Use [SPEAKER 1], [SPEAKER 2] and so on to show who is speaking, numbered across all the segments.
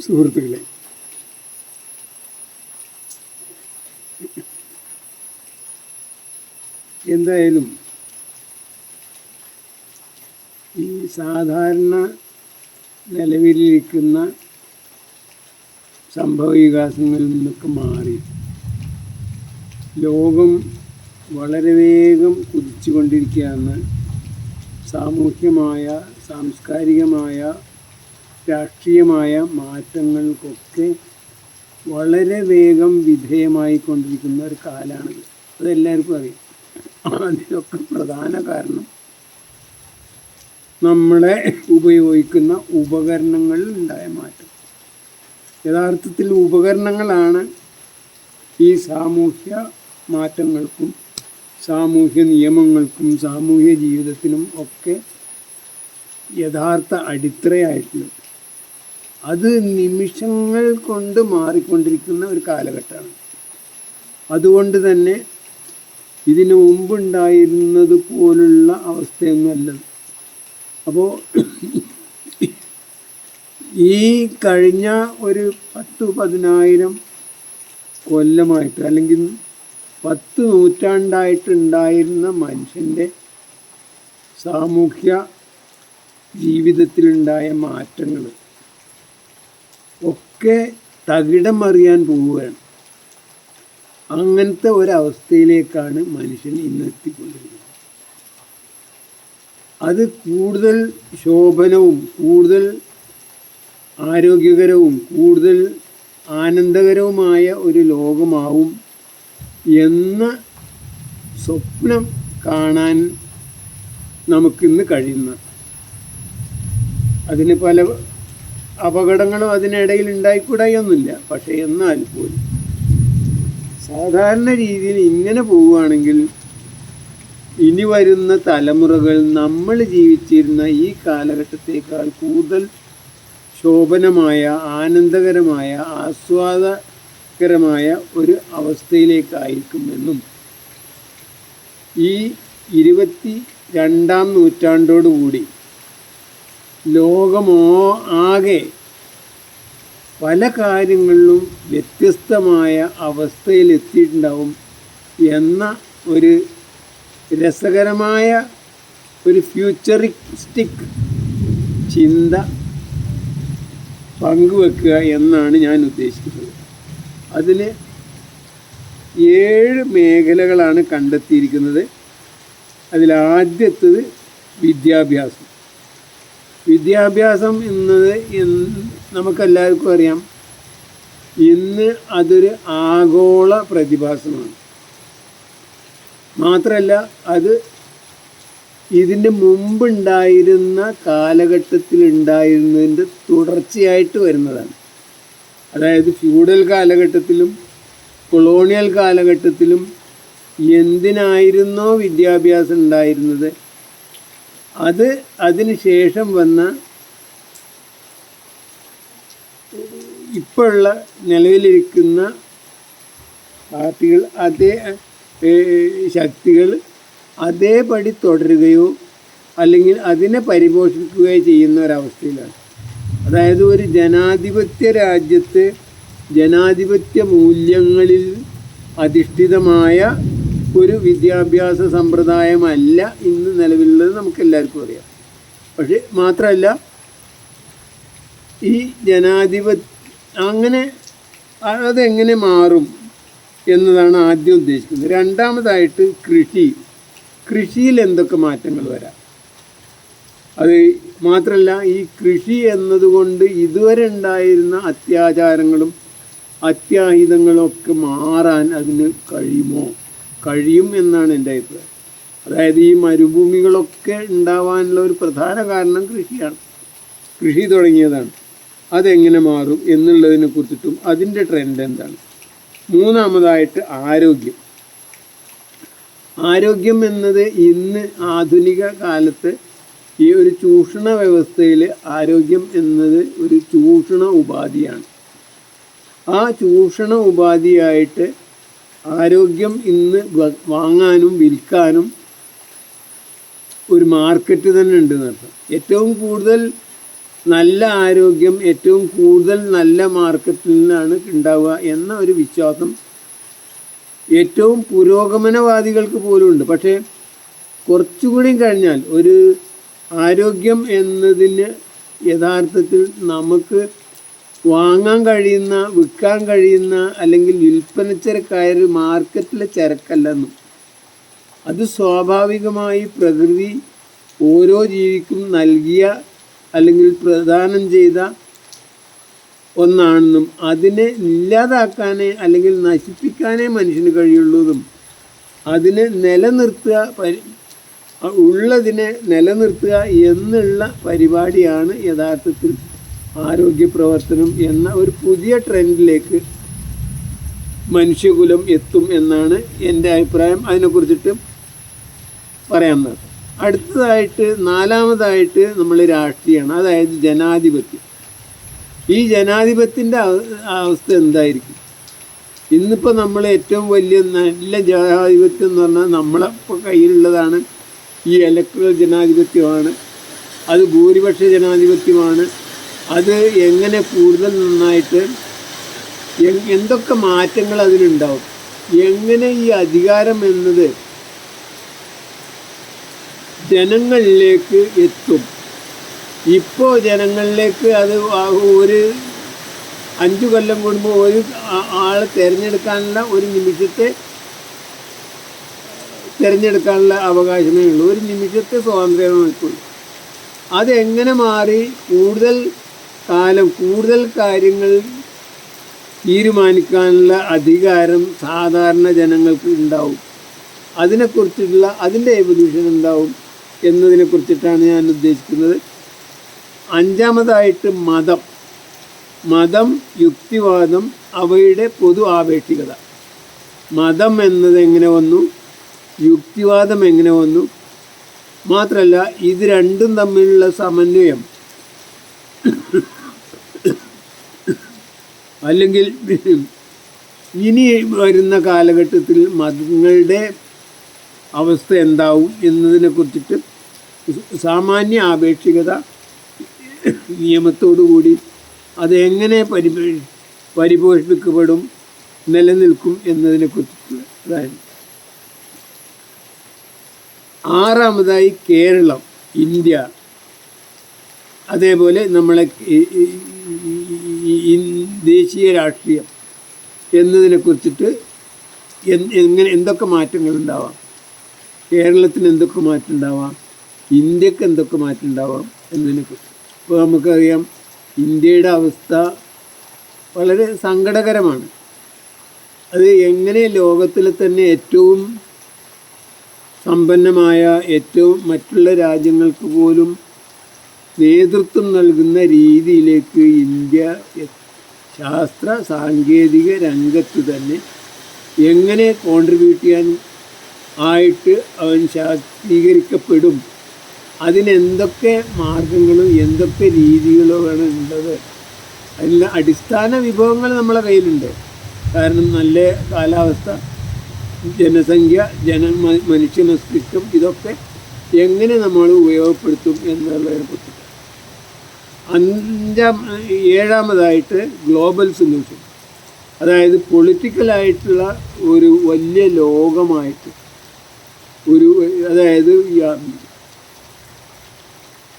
[SPEAKER 1] സുഹൃത്തുക്കളെ. എന്തായാലും ഈ സാധാരണ നിലവിലിരിക്കുന്ന സംഭവ വികാസങ്ങളിൽ നിന്നൊക്കെ മാറി. ലോകം വളരെ വേഗം കുതിച്ചുകൊണ്ടിരിക്കുകയാണ്. സാമൂഹ്യമായ സാംസ്കാരികമായ രാഷ്ട്രീയമായ മാറ്റങ്ങൾക്കൊക്കെ വളരെ വേഗം വിധേയമായിക്കൊണ്ടിരിക്കുന്ന ഒരു കാലമാണിത് അതെല്ലാവർക്കും അറിയാം. അതിനൊക്കെ പ്രധാന കാരണം നമ്മളെ ഉപയോഗിക്കുന്ന ഉപകരണങ്ങളിൽ ഉണ്ടായ മാറ്റം. യഥാർത്ഥത്തിൽ ഉപകരണങ്ങളാണ് ഈ സാമൂഹ്യ മാറ്റങ്ങൾക്കും സാമൂഹ്യ നിയമങ്ങൾക്കും സാമൂഹ്യ ജീവിതത്തിനും ഒക്കെ യഥാർത്ഥ അടിത്തറയായിട്ടുള്ളത്. അത് നിമിഷങ്ങൾ കൊണ്ട് മാറിക്കൊണ്ടിരിക്കുന്ന ഒരു കാലഘട്ടമാണ്. അതുകൊണ്ട് തന്നെ ഇതിനു മുമ്പുണ്ടായിരുന്നത് പോലുള്ള അവസ്ഥയൊന്നുമല്ല അപ്പോൾ ഈ കഴിഞ്ഞ ഒരു പത്ത് പതിനായിരം കൊല്ലമായിട്ട് അല്ലെങ്കിൽ പത്ത് നൂറ്റാണ്ടായിട്ടുണ്ടായിരുന്ന മനുഷ്യന്റെ സാമൂഹ്യ ജീവിതത്തിലുണ്ടായ മാറ്റങ്ങൾ ഒക്കെ തകിടം അറിയാൻ പോവുകയാണ്. അങ്ങനത്തെ ഒരവസ്ഥയിലേക്കാണ് മനുഷ്യൻ ഇന്ന് എത്തിക്കൊണ്ടിരിക്കുന്നത്. അത് കൂടുതൽ ശോഭനവും കൂടുതൽ ആരോഗ്യകരവും കൂടുതൽ ആനന്ദകരവുമായ ഒരു ലോകമാവും എന്ന സ്വപ്നം കാണാൻ നമുക്കിന്ന് കഴിയുന്ന അതിന് പല അപകടങ്ങളും അതിനിടയിൽ ഉണ്ടായിക്കൂടായൊന്നുമില്ല പക്ഷേ എന്നാൽ പോലും. സാധാരണ രീതിയിൽ ഇങ്ങനെ പോവുകയാണെങ്കിൽ ഇനി വരുന്ന തലമുറകൾ നമ്മൾ ജീവിച്ചിരുന്ന ഈ കാലഘട്ടത്തേക്കാൾ കൂടുതൽ ശോഭനമായ ആനന്ദകരമായ ആസ്വാദകരമായ ഒരു അവസ്ഥയിലേക്കായിരിക്കുമെന്നും ഈ ഇരുപത്തി രണ്ടാം നൂറ്റാണ്ടോടുകൂടി ലോകമോ ആകെ. പല കാര്യങ്ങളിലും വ്യത്യസ്തമായ അവസ്ഥയിലെത്തിയിട്ടുണ്ടാവും എന്ന ഒരു രസകരമായ ഒരു ഫ്യൂച്ചറിസ്റ്റിക് ചിന്ത പങ്കുവെക്കുക എന്നാണ് ഞാൻ ഉദ്ദേശിക്കുന്നത്. അതിൽ ഏഴ് മേഖലകളാണ് കണ്ടെത്തിയിരിക്കുന്നത്. അതിലാദ്യത്തത് വിദ്യാഭ്യാസം. വിദ്യാഭ്യാസം എന്നത് നമുക്കെല്ലാവർക്കും അറിയാം. ഇന്ന് അതൊരു ആഗോള പ്രതിഭാസമാണ്. മാത്രമല്ല അത് ഇതിന്റെ മുമ്പുണ്ടായിരുന്ന കാലഘട്ടത്തിൽ ഉണ്ടായിരുന്നതിന്റെ തുടർച്ചയായിട്ട് വരുന്നതാണ്. അതായത് ഫ്യൂഡൽ കാലഘട്ടത്തിലും കൊളോണിയൽ കാലഘട്ടത്തിലും എന്തിനായിരുന്നോ വിദ്യാഭ്യാസം ഉണ്ടായിരുന്നത്? അത് അതിന് ശേഷം വന്ന ഇപ്പോഴുള്ള നിലവിലിരിക്കുന്ന പാർട്ടികൾ അതേ ശക്തികൾ അതേപടി തുടരുകയോ അല്ലെങ്കിൽ അതിനെ പരിപോഷിക്കുകയോ ചെയ്യുന്ന ഒരവസ്ഥയിലാണ്. അതായത് ഒരു ജനാധിപത്യ രാജ്യത്ത് ജനാധിപത്യ മൂല്യങ്ങളിൽ അധിഷ്ഠിതമായ ഒരു വിദ്യാഭ്യാസ സമ്പ്രദായമല്ല ഇന്ന് നിലവിലുള്ളത് നമുക്ക് എല്ലാവർക്കും അറിയാം. പക്ഷെ മാത്രമല്ല ഈ ജനാധിപത്യ അങ്ങനെ അതെങ്ങനെ മാറും എന്നതാണ് ആദ്യം ഉദ്ദേശിക്കുന്നത്. രണ്ടാമതായിട്ട് കൃഷി. കൃഷിയിൽ എന്തൊക്കെ മാറ്റങ്ങൾ വരാം? അത് മാത്രമല്ല ഈ കൃഷി എന്നതുകൊണ്ട് ഇതുവരെ ഉണ്ടായിരുന്ന അത്യാചാരങ്ങളും അത്യാഹിതങ്ങളും ഒക്കെ മാറാൻ അതിന് കഴിയുമോ? കഴിയും എന്നാണ് എന്റെ അഭിപ്രായം. അതായത് ഈ മരുഭൂമികളൊക്കെ ഉണ്ടാവാനുള്ള ഒരു പ്രധാന കാരണം കൃഷിയാണ്. കൃഷി തുടങ്ങിയതാണ്. അതെങ്ങനെ മാറും എന്നുള്ളതിനെ കുറിച്ചിട്ടും അതിന്റെ ട്രെൻഡ് എന്താണ്? മൂന്നാമതായിട്ട് ആരോഗ്യം. ആരോഗ്യം എന്നത് ഇന്ന് ആധുനിക കാലത്ത് ഈ ഒരു ചൂഷണ വ്യവസ്ഥയിൽ ആരോഗ്യം എന്നത് ഒരു ചൂഷണ ഉപാധിയാണ്. ആ ചൂഷണ ഉപാധിയായിട്ട് ആരോഗ്യം ഇന്ന് വാങ്ങാനും വിൽക്കാനും ഒരു മാർക്കറ്റ് തന്നെ ഉണ്ട് എന്നർത്ഥം ഏറ്റവും കൂടുതൽ നല്ല ആരോഗ്യം ഏറ്റവും കൂടുതൽ നല്ല മാർക്കറ്റിൽ നിന്നാണ് ഉണ്ടാവുക എന്ന ഒരു വിശ്വാസം ഏറ്റവും പുരോഗമനവാദികൾക്ക് പോലും ഉണ്ട്. പക്ഷേ കുറച്ചുകൂടി കഴിഞ്ഞാൽ ഒരു ആരോഗ്യം എന്നതിന് യഥാർത്ഥത്തിൽ നമുക്ക് വാങ്ങാൻ കഴിയുന്ന വിൽക്കാൻ കഴിയുന്ന അല്ലെങ്കിൽ വിൽപ്പന ചരക്കായ മാർക്കറ്റിലെ ചരക്കല്ലെന്നും അത് സ്വാഭാവികമായി പ്രകൃതി ഓരോ ജീവിക്കും നൽകിയ അല്ലെങ്കിൽ പ്രദാനം ചെയ്ത ഒന്നാണെന്നും അതിനെ ഇല്ലാതാക്കാനേ അല്ലെങ്കിൽ നശിപ്പിക്കാനേ മനുഷ്യന് കഴിയുള്ളതും അതിനെ നിലനിർത്തുക ഉള്ളതിനെ നിലനിർത്തുക എന്നുള്ള പരിപാടിയാണ് യഥാർത്ഥത്തിൽ ആരോഗ്യ പ്രവർത്തനം എന്ന ഒരു പുതിയ ട്രെൻഡിലേക്ക് മനുഷ്യകുലം എത്തും എന്നാണ് എന്റെ അഭിപ്രായം. അതിനെക്കുറിച്ചിട്ട് പറയാവുന്നത് അടുത്തതായിട്ട് നാലാമതായിട്ട് നമ്മൾ രാഷ്ട്രീയമാണ് അതായത് ജനാധിപത്യം. ഈ ജനാധിപത്യത്തിന്റെ അവസ്ഥ എന്തായിരിക്കും? ഇന്നിപ്പോൾ നമ്മൾ ഏറ്റവും വലിയ നല്ല ജനാധിപത്യം എന്ന് പറഞ്ഞാൽ നമ്മളെ കയ്യിലുള്ളതാണ് ഈ ഇലക്ട്രൽ ജനാധിപത്യമാണ് അത് ഭൂരിപക്ഷ ജനാധിപത്യമാണ് അത് എങ്ങനെ കൂടുതൽ നന്നായിട്ട് എന്തൊക്കെ മാറ്റങ്ങൾ അതിലുണ്ടാവും? എങ്ങനെ ഈ അധികാരം എന്നത് ജനങ്ങളിലേക്ക് എത്തും? ഇപ്പോൾ ജനങ്ങളിലേക്ക് അത് ഒരു അഞ്ചു കൊല്ലം കൂടുമ്പോൾ ഒരു ആളെ തിരഞ്ഞെടുക്കാനുള്ള ഒരു നിമിഷത്തെ തിരഞ്ഞെടുക്കാനുള്ള അവകാശമേ ഉള്ളൂ. ഒരു നിമിഷത്തെ സ്വാതന്ത്ര്യമേ അതെങ്ങനെ മാറി? കൂടുതൽ കാലം കൂടുതൽ കാര്യങ്ങൾ തീരുമാനിക്കാനുള്ള അധികാരം സാധാരണ ജനങ്ങൾക്ക് ഉണ്ടാവും. അതിനെക്കുറിച്ചിട്ടുള്ള അതിന്റെ എവല്യൂഷൻ ഉണ്ടാവും എന്നതിനെക്കുറിച്ചിട്ടാണ് ഞാൻ ഉദ്ദേശിക്കുന്നത്. അഞ്ചാമതായിട്ട് മതം. മതം യുക്തിവാദം അവയുടെ പൊതു ആപേക്ഷികത. മതം എന്നത് എങ്ങനെ വന്നു? യുക്തിവാദം എങ്ങനെ വന്നു? മാത്രമല്ല ഇത് രണ്ടും തമ്മിലുള്ള സമന്വയം. അല്ലെങ്കിൽ ഇനി വരുന്ന കാലഘട്ടത്തിൽ മതങ്ങളുടെ അവസ്ഥ എന്താവും എന്നതിനെ കുറിച്ചിട്ട് സാമാന്യ ആപേക്ഷികത നിയമത്തോടുകൂടി അതെങ്ങനെ പരി പരിപോഷിപ്പിക്കപ്പെടും നിലനിൽക്കും എന്നതിനെ കുറിച്ചിട്ടുള്ളതാണ് ആറാമതായി കേരളം ഇന്ത്യ. അതേപോലെ നമ്മളെ ദേശീയ രാഷ്ട്രീയം എന്നതിനെ കുറിച്ചിട്ട് എങ്ങനെ എന്തൊക്കെ മാറ്റങ്ങൾ ഉണ്ടാവാം? കേരളത്തിന് എന്തൊക്കെ മാറ്റം ഉണ്ടാവാം? ഇന്ത്യയ്ക്ക് എന്തൊക്കെ മാറ്റം ഉണ്ടാവാം എന്നതിനെ കുറിച്ച്. ഇപ്പോൾ നമുക്കറിയാം ഇന്ത്യയുടെ അവസ്ഥ വളരെ സങ്കടകരമാണ്. അത് എങ്ങനെ ലോകത്തിലെ തന്നെ ഏറ്റവും സമ്പന്നമായ ഏറ്റവും മറ്റുള്ള രാജ്യങ്ങൾക്ക് പോലും നേതൃത്വം നൽകുന്ന രീതിയിലേക്ക് ഇന്ത്യ ശാസ്ത്ര സാങ്കേതിക രംഗത്ത് തന്നെ എങ്ങനെ കോൺട്രിബ്യൂട്ട് ചെയ്യാൻ ആയിട്ട് അവൻ ശാക്തീകരിക്കപ്പെടും? അതിനെന്തൊക്കെ മാർഗങ്ങളും എന്തൊക്കെ രീതികളുമാണ് ഉള്ളത്? അതിന് അടിസ്ഥാന വിഭവങ്ങൾ നമ്മളെ കയ്യിലുണ്ട്. കാരണം നല്ല കാലാവസ്ഥ ജനസംഖ്യ ജന മനുഷ്യ മസ്തിഷ്കം ഇതൊക്കെ എങ്ങനെ നമ്മൾ ഉപയോഗപ്പെടുത്തും എന്നുള്ളതിനെ കുറിച്ച്. അഞ്ചാം ഏഴാമതായിട്ട് ഗ്ലോബൽ സൊല്യൂഷൻ. അതായത് പൊളിറ്റിക്കലായിട്ടുള്ള ഒരു വലിയ ലോകമായിട്ട് ഒരു അതായത്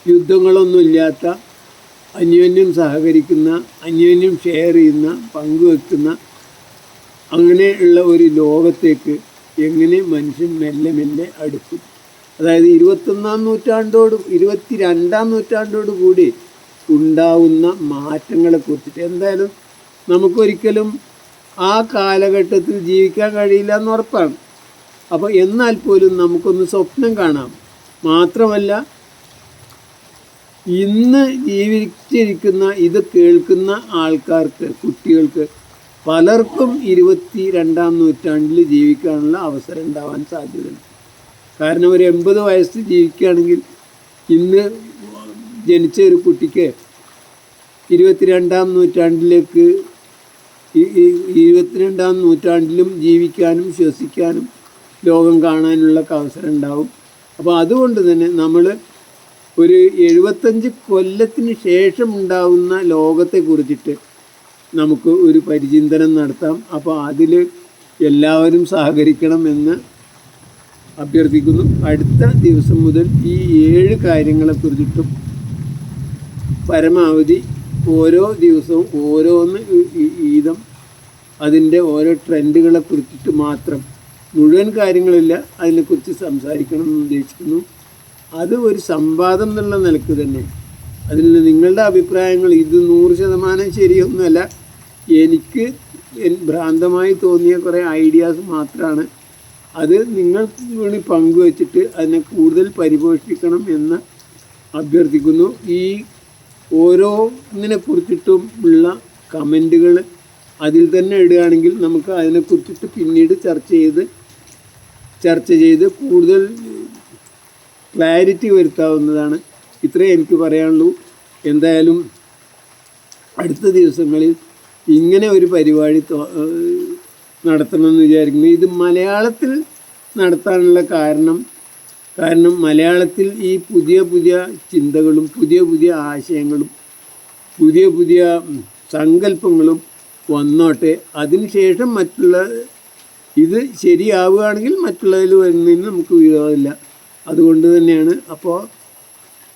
[SPEAKER 1] യുദ്ധങ്ങളൊന്നുമില്ലാത്ത അന്യോന്യം സഹകരിക്കുന്ന അന്യോന്യം ഷെയർ ചെയ്യുന്ന പങ്കുവെക്കുന്ന അങ്ങനെയുള്ള ഒരു ലോകത്തേക്ക് എങ്ങനെ മനുഷ്യൻ മെല്ലെ മെല്ലെ അടുക്കും. അതായത് ഇരുപത്തൊന്നാം നൂറ്റാണ്ടോട് ഇരുപത്തി രണ്ടാം നൂറ്റാണ്ടോട് കൂടി ഉണ്ടാവുന്ന മാറ്റങ്ങളെ കുറിച്ചിട്ട് എന്തായാലും നമുക്കൊരിക്കലും ആ കാലഘട്ടത്തിൽ ജീവിക്കാൻ കഴിയില്ല എന്ന് ഉറപ്പാണ്. അപ്പോൾ എന്നാൽ പോലും നമുക്കൊന്ന് സ്വപ്നം കാണാം. മാത്രമല്ല ഇന്ന് ജീവിച്ചിരിക്കുന്ന ഇത് കേൾക്കുന്ന ആൾക്കാർക്ക് കുട്ടികൾക്ക് പലർക്കും ഇരുപത്തി രണ്ടാം നൂറ്റാണ്ടിൽ ജീവിക്കാനുള്ള അവസരം ഉണ്ടാവാൻ സാധ്യതയുണ്ട്. കാരണം ഒരു എൺപത് വയസ്സ് ജീവിക്കുകയാണെങ്കിൽ ഇന്ന് ജനിച്ച ഒരു കുട്ടിക്ക് ഇരുപത്തിരണ്ടാം നൂറ്റാണ്ടിലേക്ക് ഇരുപത്തിരണ്ടാം നൂറ്റാണ്ടിലും ജീവിക്കാനും ശ്വസിക്കാനും ലോകം കാണാനുള്ള അവസരം ഉണ്ടാവും അപ്പോൾ അതുകൊണ്ട് തന്നെ നമ്മൾ ഒരു എഴുപത്തഞ്ച് കൊല്ലത്തിന് ശേഷം ഉണ്ടാവുന്ന ലോകത്തെ കുറിച്ചിട്ട് നമുക്ക് ഒരു പരിചിന്തനം നടത്താം. അപ്പോൾ അതിൽ എല്ലാവരും സഹകരിക്കണം എന്ന് അഭ്യർത്ഥിക്കുന്നു. അടുത്ത ദിവസം മുതൽ ഈ ഏഴ് കാര്യങ്ങളെക്കുറിച്ചിട്ടും പരമാവധി ഓരോ ദിവസവും ഓരോന്ന് ഈ- ഈ- അതിന്റെ ഓരോ ട്രെൻഡുകളെ കുറിച്ചിട്ട് മാത്രം മുഴുവൻ കാര്യങ്ങളില്ല അതിനെക്കുറിച്ച് സംസാരിക്കണം എന്ന് ഉദ്ദേശിക്കുന്നു. അത് ഒരു സംവാദം എന്നുള്ള നിലയ്ക്ക് തന്നെ. അതിൽ നിങ്ങളുടെ അഭിപ്രായങ്ങൾ ഇത് നൂറ് ശതമാനം ശരിയൊന്നുമല്ല. എനിക്ക് ഭ്രാന്തമായി തോന്നിയ കുറേ ഐഡിയാസ് മാത്രമാണ് അത് നിങ്ങൾക്ക് വേണ്ടി പങ്കുവച്ചിട്ട് അതിനെ കൂടുതൽ പരിപോഷിപ്പിക്കണം എന്ന് അഭ്യർത്ഥിക്കുന്നു. ഈ ഓരോന്നിനെ കുറിച്ചിട്ടും ഉള്ള കമന്റുകൾ അതിൽ തന്നെ ഇടുകയാണെങ്കിൽ നമുക്ക് അതിനെക്കുറിച്ചിട്ട് പിന്നീട് ചർച്ച ചെയ്ത് ചർച്ച ചെയ്ത് കൂടുതൽ ക്ലാരിറ്റി വരുത്താവുന്നതാണ്. ഇത്രേ എനിക്ക് പറയാനുള്ളൂ. എന്തായാലും അടുത്ത ദിവസങ്ങളിൽ ഇങ്ങനെ ഒരു പരിപാടി നടത്തണമെന്ന് വിചാരിക്കുന്നു. ഇത് മലയാളത്തിൽ നടത്താനുള്ള കാരണം കാരണം മലയാളത്തിൽ ഈ പുതിയ പുതിയ ചിന്തകളും പുതിയ പുതിയ ആശയങ്ങളും പുതിയ പുതിയ സങ്കല്പങ്ങളും വന്നോട്ടെ. അതിനുശേഷം മറ്റുള്ള ഇത് ശരിയാവുകയാണെങ്കിൽ മറ്റുള്ളതിൽ വരുന്നതിന് നമുക്ക് വിരോധമില്ല. അതുകൊണ്ട് തന്നെയാണ് അപ്പോൾ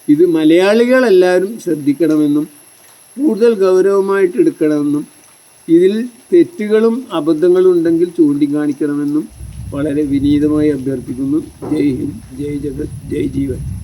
[SPEAKER 1] ഇത് മലയാളികളെല്ലാവരും ശ്രദ്ധിക്കണമെന്നും കൂടുതൽ ഗൗരവമായിട്ട് എടുക്കണമെന്നും ഇതിൽ തെറ്റുകളും അബദ്ധങ്ങളും ഉണ്ടെങ്കിൽ ചൂണ്ടിക്കാണിക്കണമെന്നും വളരെ വിനീതമായി അഭ്യർത്ഥിക്കുന്നു. ജയ് ഹിന്ദ്. ജയ് ജഗത്. ജയ് ജീവൻ.